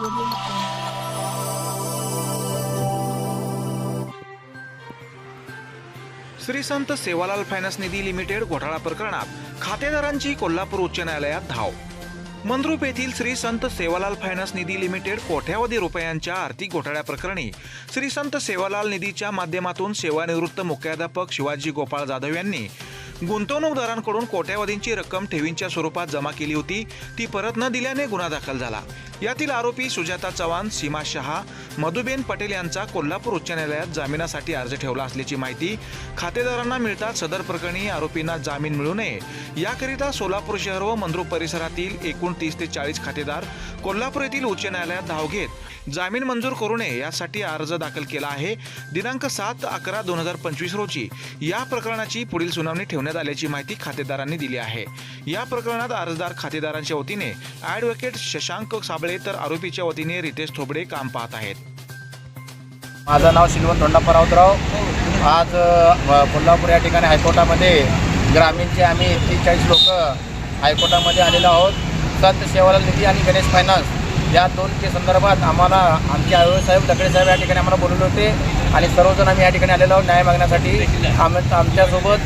श्री संत Sevalal finance निधी limited घोटाळा प्रकरणात खातेदारांची कोल्हापूर उच्च न्यायालयात धाव. मंद्रुप येथील श्री संत सेवालाल फायनान्स निधी लिमिटेड कोट्यावधी रुपयांच्या आर्थिक घोटाळ्याप्रकरणी श्री संत सेवालाल निधीच्या माध्यमातून सेवानिवृत्त मुख्याध्यापक शिवाजी गोपाळ जाधव यांनी गुंतवणूकदारांकडून कोट्यावधींची रक्कम ठेवींच्या स्वरूपात जमा केली होती. ती परत न दिल्याने गुन्हा दाखल झाला. यातील आरोपी सुजाता चव्हाण सीमा शहा मधुबेन पटेल यांचा कोल्हापूर उच्च न्यायालयात जामिनासाठी अर्ज ठेवला असल्याची माहिती खातेदारांना मिळताच सदर प्रकरणी आरोपींना जामीन मिळू नये. याकरिता सोलापूर शहर व मंद्रू परिसरातील एकूण तीस ते चाळीस खातेदार कोल्हापूर येथील उच्च न्यायालयात धाव घेत जामीन मंजूर करू नये यासाठी अर्ज दाखल केला आहे. दिनांक सात अकरा दोन हजार पंचवीस रोजी या प्रकरणाची पुढील सुनावणी ठेवण्यात आल्याची माहिती खातेदारांनी दिली आहे. या प्रकरणात अर्जदार खातेदारांच्या वतीने ॲडव्होकेट शशांक साबळे तर आरोपीच्या वतीने रितेश थोबडे काम पाहत आहेत. माझं नाव शिलवंत धोंडाप्पा राऊतराव. आज अ, कोल्हापूर या ठिकाणी हायकोर्टामध्ये ग्रामीणचे आम्ही तीस चाळीस लोक हायकोर्टामध्ये आलेलो आहोत. संत सेवालाल निधी आणि गणेश फायनान्स या दोन के संदर्भात आम्हाला आमचे आयोग साहेब दगडे साहेब या ठिकाणी आम्हाला बोलवले होते. आणि सर्वजण आम्ही या ठिकाणी आलेलो आहोत न्याय मागण्यासाठी. आम आमच्यासोबत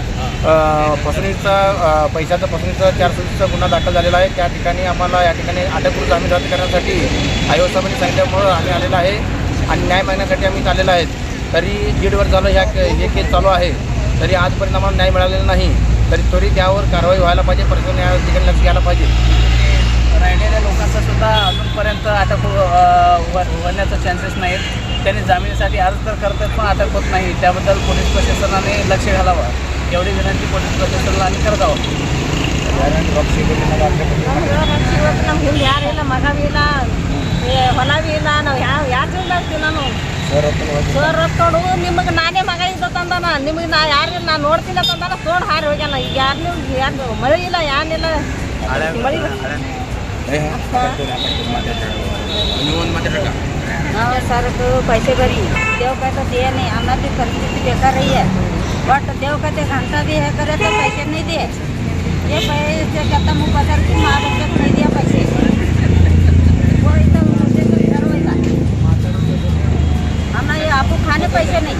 अ, पैशाचं अ, पैशाचा चार सुनीचा गुन्हा दाखल झालेला आहे. त्या ठिकाणी आम्हाला या ठिकाणी अटकपूर्व जामीन रद्द करण्यासाठी आयोग साहेबांनी सांगितल्यामुळं आम्ही आलेलो आहे आणि न्याय मागण्यासाठी आम्ही चाललेलो आहेत. तरी दीड वर्ष झालं ह्या हे केस चालू आहे. तरी आजपर्यंत आम्हाला न्याय मिळालेला नाही. तरी त्वरित त्यावर कारवाई व्हायला पाहिजे. प्रशासन न्याय ठिकाणी लक्ष घ्यायला पाहिजे. राहिलेल्या लोकांचा सुद्धा अजूनपर्यंत अटक हो- अ, व- होण्याचं चान्सेस नाहीत त्यांनी जामिनीसाठी अर्ज तर करतात पण अटक होत नाही त्याबद्दल पोलीस प्रशासनाने लक्ष घालावं एवढी विनंती पोलीस प्रशासनाला आम्ही करत आहोत ಇವತ್ತು ಹಿಂದೆ ಯಾರಿಲ್ಲ ಮಗ ಇಲ್ಲ ಏ ಹೊಲ ಇಲ್ಲ ನಾವು ಯಾವ ಯಾರು ಆಗ್ತೀವಿ ನಾನು ಸರ್ ರೊಕ್ಕಡು ನಿಮಗೆ ನಾನೇ ಮಗ ಇದ್ದ ತಂದಾನ ನಿಮಗೆ ನಾ ಯಾರಿಲ್ಲ ನಾ ನೋಡ್ತಿಲ್ಲ ತಂದಾನ ತೋಡ್ ಹಾರಿ ಹೋಗ್ಯಾನ ಈಗ ಯಾರು ಯಾರು ಮಳೆ ಇಲ್ಲ ಏನಿಲ್ಲ ಮಳೆ हाँ. सर तो पैसे भरी देव का तो दिया नहीं. हमारी भी परिस्थिति बेकार रही है बट देव का तो घंटा भी है करे तो पैसे नहीं दिए ये पैसे कहता मुँह बदल की माँ बच्चे को नहीं दिया पैसे. हमें ये आपको खाने पैसे नहीं.